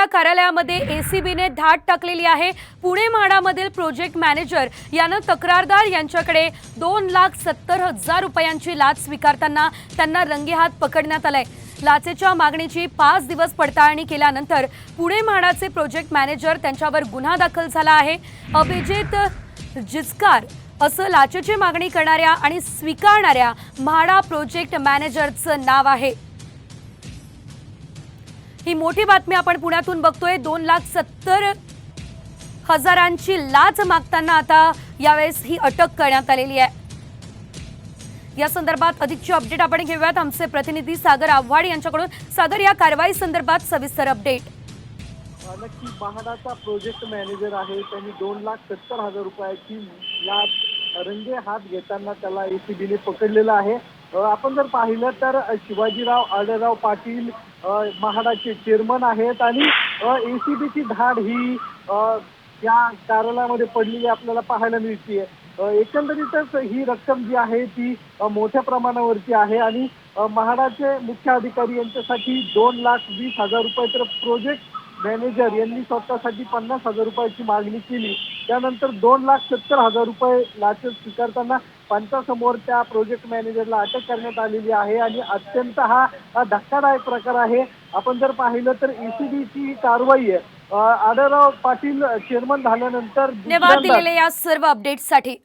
म्हाडा कार्यालयामध्ये एसीबीने धाड टाकलेली आहे. पुणे म्हाडामधील प्रोजेक्ट मॅनेजर यानं तक्रारदार यांच्याकडे दोन लाख सत्तर हजार रुपयांची लाच स्वीकारताना त्यांना रंगेहात पकडण्यात आलंय. लाचेच्या मागणीची पाच दिवस पडताळणी केल्यानंतर पुणे म्हाडाचे प्रोजेक्ट मॅनेजर त्यांच्यावर गुन्हा दाखल झाला आहे. अभिजित जिचकार असं लाचेची मागणी करणाऱ्या आणि स्वीकारणाऱ्या म्हाडा प्रोजेक्ट मॅनेजरचं नाव आहे. ही मोठी बातमी आपण पुण्यातून बघतोय. दोन लाख सत्तर हजारांची लाच मागताना आता यावेळेस ही अटक करण्यात आलेली आहे. या संदर्भात अधिकची अपडेट आपण घेऊयात. आमचे प्रतिनिधी सागर आव्हाड यांच्याकडून. सागर या कारवाई संदर्भात सविस्तर अपडेट. नक्की महाडाचा प्रोजेक्ट मॅनेजर आहे. त्यांनी दोन लाख सत्तर हजार रुपयाची लाच रंगे हात घेताना त्याला एसीबीने पकडलेलं आहे. आपण जर पाहिलं तर शिवाजीराव आढळराव पाटील महाडाचे चेअरमन आहेत आणि एसीबीची धाड ही अ, या कार्यालयामध्ये पडलेली आपल्याला पाहायला मिळते एकंदरीतच ही रक्कम जी आहे ती मोठ्या प्रमाणावरती आहे आणि महाडाचे मुख्य अधिकारी यांच्यासाठी दोन लाख वीस हजार रुपये तर प्रोजेक्ट मॅनेजर यांनी स्वतःसाठी पन्नास हजार रुपयाची मागणी केली. त्यानंतर दोन लाख सत्तर हजार रुपये लाच स्वीकारताना पंचासमोर त्या प्रोजेक्ट मॅनेजरला अटक करण्यात आलेली आहे आणि अत्यंत हा धक्कादायक प्रकार आहे. आपण जर पाहिलं तर एसीबीची ही कारवाई आहे. अं, आढळराव पाटील चेअरमन झाल्यानंतर धन्यवाद दिलेल्या या सर्व अपडेट्ससाठी